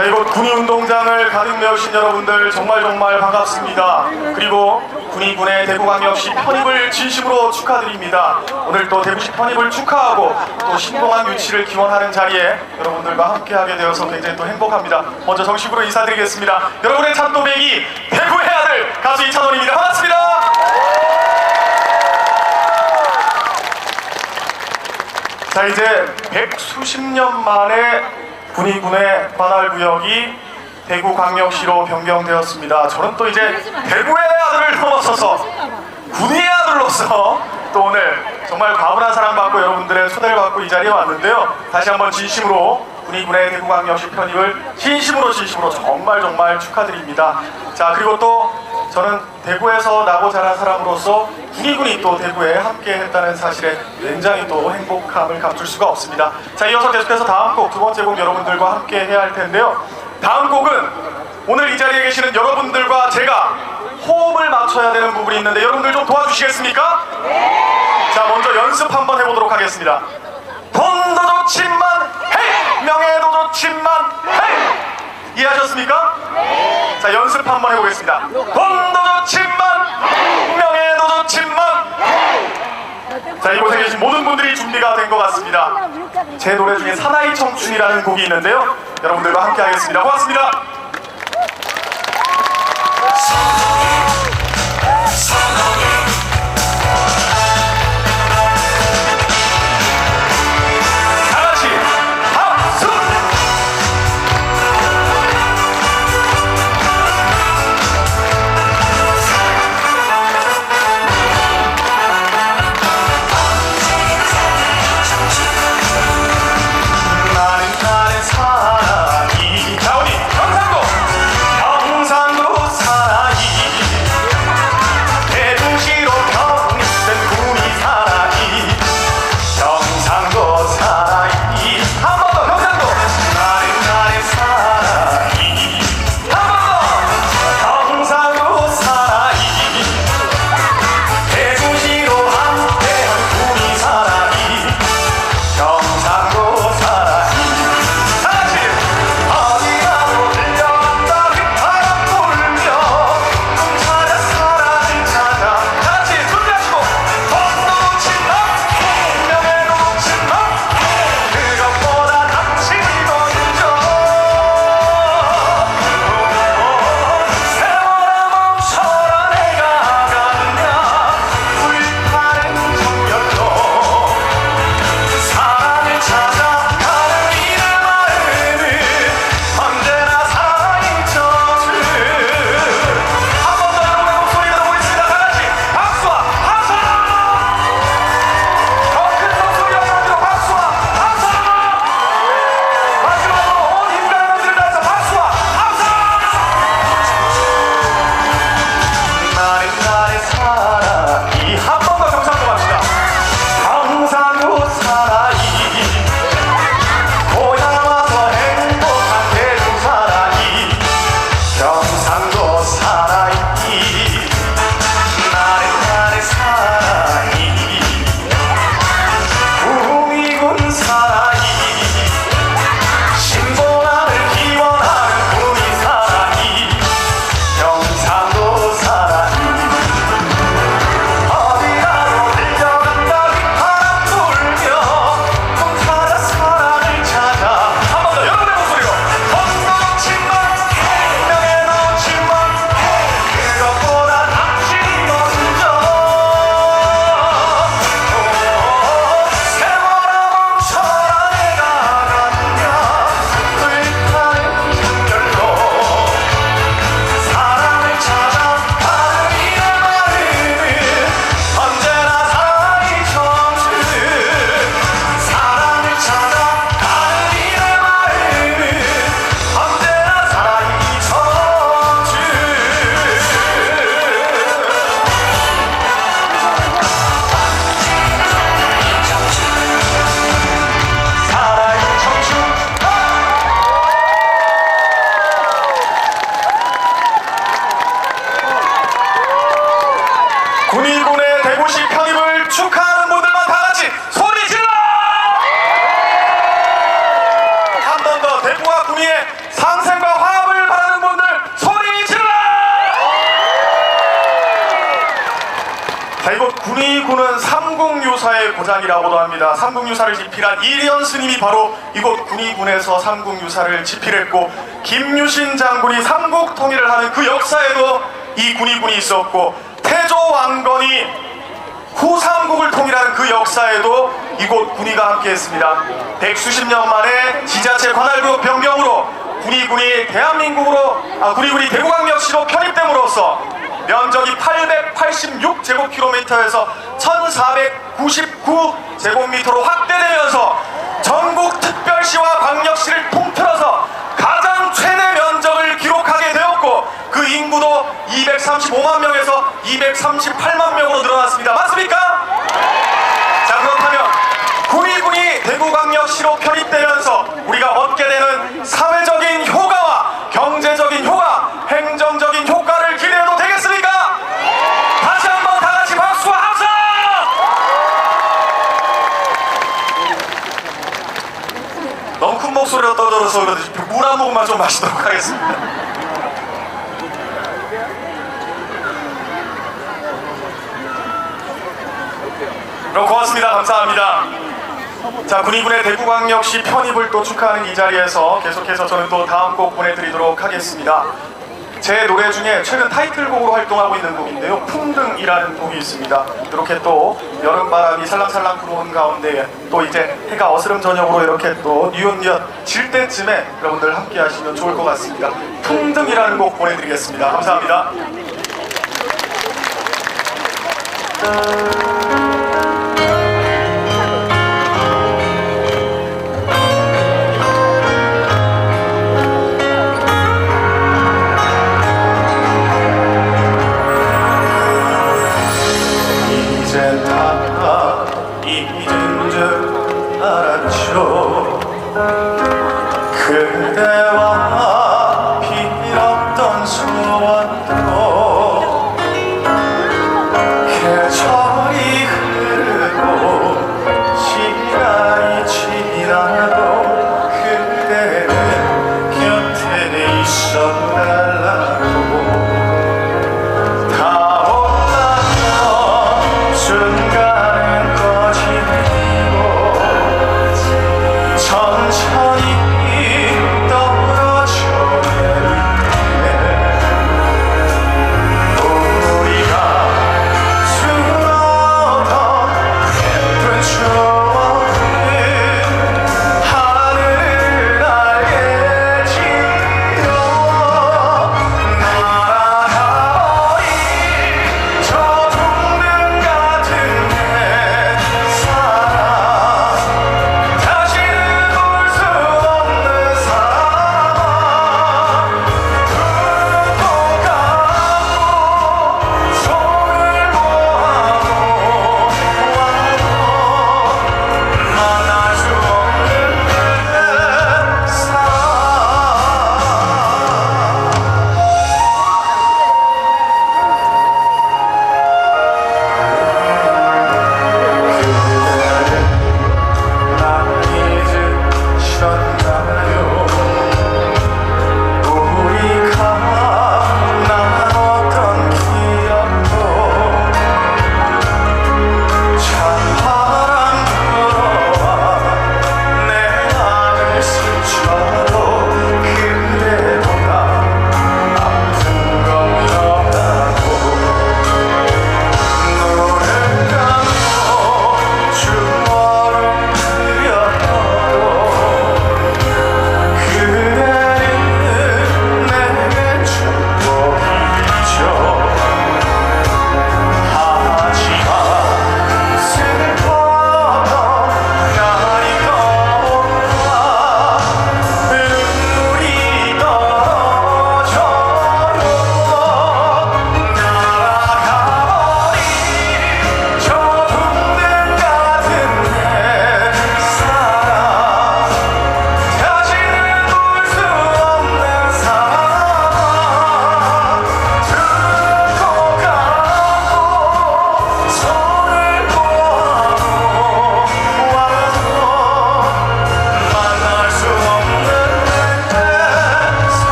자 이곳 군의운동장을 가득 메우신 여러분들 정말 정말 반갑습니다. 그리고 군의군의 대구광역시 편입을 진심으로 축하드립니다. 오늘 또 대구시 편입을 축하하고 또 신봉한 유치를 기원하는 자리에 여러분들과 함께하게 되어서 굉장히 또 행복합니다. 먼저 정식으로 인사드리겠습니다. 여러분의 찬또배기 대구의 아들 가수 이찬원입니다. 반갑습니다. 자 이제 백수십 년 만에 군의군의 관할 구역이 대구광역시로 변경되었습니다. 저는 또 이제 대구의 아들을 넘어서서 군의의 아들로서 또 오늘 정말 과분한 사랑받고 여러분들의 초대를 받고 이 자리에 왔는데요. 다시 한번 진심으로 군의군의 대구광역시 편입을 진심으로 진심으로 정말 정말 축하드립니다. 자 그리고 또 저는 대구에서 나고 자란 사람으로서 군의군이 또 대구에 함께 했다는 사실에 굉장히 또 행복함을 감출 수가 없습니다. 자 이어서 계속해서 다음 곡 두 번째 곡 여러분들과 함께 해야 할 텐데요. 다음 곡은 오늘 이 자리에 계시는 여러분들과 제가 호흡을 맞춰야 되는 부분이 있는데 여러분들 좀 도와주시겠습니까? 자 먼저 연습 한번 해보도록 하겠습니다. 돈도 좋지만 헤이 명예도 좋지만 헤이 이해하셨습니까? 자 연습 한번 해보겠습니다. 돈도 좋지만 명예도 좋지만 자 이곳에 계신 모든 분들이 준비가 된 것 같습니다. 제 노래 중에 사나이 청춘이라는 곡이 있는데요. 여러분들과 함께 하겠습니다. 고맙습니다. 다 고장이라고도 합니다. 삼국유사를 집필한 이련 스님이 바로 이곳 군위군에서 삼국유사를 집필했고 김유신 장군이 삼국 통일을 하는 그 역사에도 이 군위군이 있었고 태조 왕건이 후삼국을 통일하는 그 역사에도 이곳 군위가 함께했습니다. 백수십 년 만에 지자체 관할구 변경으로 군위군이 대한민국으로 아, 군위군이 대구광역시로 편입됨으로써 면적이 886제곱킬로미터에서 1499제곱미터로 확대되면서 전국 특별시와 광역시를 통틀어서 가장 최대 면적을 기록하게 되었고 그 인구도 235만 명에서 238만 명으로 늘어났습니다. 맞습니까? 자 그렇다면 구미군이 대구광역시로 편입되면서 우리가 얻게 되는 사회적인 효과와 경제적인 효과, 행정적인 효과를 기대해도 되겠습니까? 다시 한번 다 같이 박수와 함성! 너무 큰 목소리로 떠들어서 그런지 물 한 모금만 좀 마시도록 하겠습니다. 그럼 감사합니다. 자, 군의군의 대구광역시 편입을 또 축하하는 이 자리에서 계속해서 저는 또 다음 곡 보내드리도록 하겠습니다. 제 노래 중에 최근 타이틀곡으로 활동하고 있는 곡인데요. 풍등이라는 곡이 있습니다. 이렇게 또 여름바람이 살랑살랑 불어오는 가운데 또 이제 해가 어스름 저녁으로 이렇게 또 뉘엿뉘엿 질 때쯤에 여러분들 함께 하시면 좋을 것 같습니다. 풍등이라는 곡 보내드리겠습니다. 감사합니다. 이제 다 잊은 줄 알았죠 그대와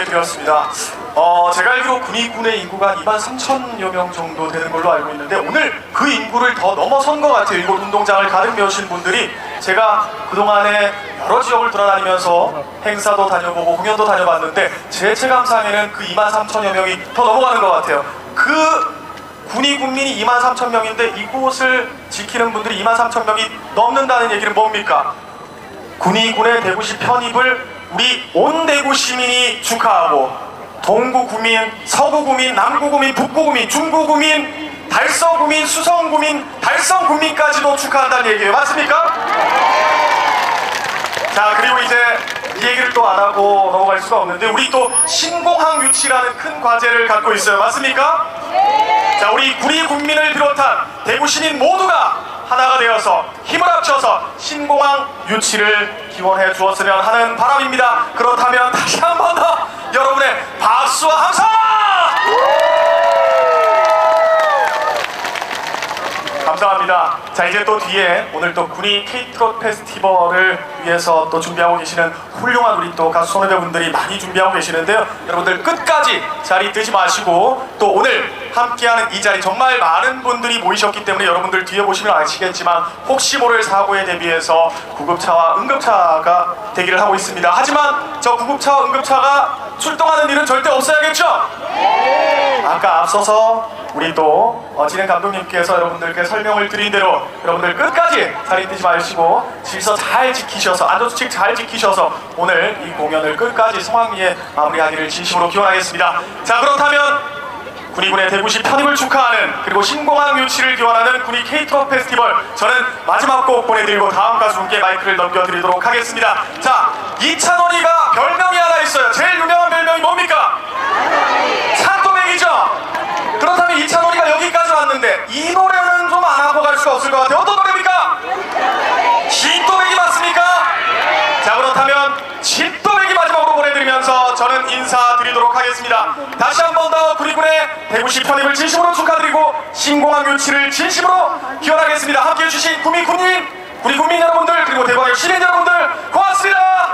보내드렸습니다. 어, 제가 알기로 군의군의 인구가 2만 3천여 명 정도 되는 걸로 알고 있는데 오늘 그 인구를 더 넘어선 것 같아요. 이곳 운동장을 가득 메우신 분들이 제가 그동안에 여러 지역을 돌아다니면서 행사도 다녀보고 공연도 다녀봤는데 제 체감상에는 그 2만 3천여 명이 더 넘어가는 것 같아요. 그 군의 군민이 2만 3천 명인데 이곳을 지키는 분들이 2만 3천 명이 넘는다는 얘기는 뭡니까? 군의군의 대구시 편입을 우리 온 대구 시민이 축하하고 동구 구민, 서구 구민, 남구 구민, 북구 구민, 중구 구민, 달서 구민, 수성 구민, 달성 구민까지도 축하한다는 얘기예요. 맞습니까? 자 그리고 이제 이 얘기를 또 안 하고 넘어갈 수가 없는데 우리 또 신공항 유치라는 큰 과제를 갖고 있어요. 맞습니까? 자 우리 구리 국민을 비롯한 대구 시민 모두가 하나가 되어서 힘을 합쳐서 신공항 유치를 기원해 주었으면 하는 바람입니다. 그렇다면 다시 한 번 더 여러분의 박수와 함성! 감사합니다. 자 이제 또 뒤에 오늘 또 군이 케이트롯 페스티벌을 위해서 또 준비하고 계시는 훌륭한 우리 또 가수 선후배분들이 많이 준비하고 계시는데요. 여러분들 끝까지 자리 뜨지 마시고 또 오늘 함께하는 이 자리 정말 많은 분들이 모이셨기 때문에 여러분들 뒤에 보시면 아시겠지만 혹시 모를 사고에 대비해서 구급차와 응급차가 대기를 하고 있습니다. 하지만 저 구급차와 응급차가 출동하는 일은 절대 없어야겠죠? 아까 앞서서 우리 또 어, 진행 감독님께서 여러분들께 설명을 드린 대로 여러분들 끝까지 자리 뜨지 마시고 질서 잘 지키셔서 안전수칙 잘 지키셔서 오늘 이 공연을 끝까지 성황리에 마무리하기를 진심으로 기원하겠습니다. 자 그렇다면 군의군의 대구시 편입을 축하하는 그리고 신공항 유치를 기원하는 군의 케이트업 페스티벌 저는 마지막 곡 보내드리고 다음 가수분께 마이크를 넘겨드리도록 하겠습니다. 자 이찬원이가 별명이 하나 있어요. 제일 유명한 별명이 뭡니까? 찬또백이죠. 그렇다면 이찬원이가 여기까지 왔는데 이 노래는 좀 안 하고 갈 수가 없을 것 같아요. 어떤 노래입니까? 진또백이 맞습니까? 자 그렇다면 진또백이 마지막으로 보내드리면서 저는 인사드리도록 하겠습니다. 다시 한 번 더 구리군의 대구시 편입을 진심으로 축하드리고 신공항 유치를 진심으로 기원하겠습니다. 함께해 주신 구미 군민, 구리 국민 여러분들 그리고 대구의 시민 여러분들 고맙습니다.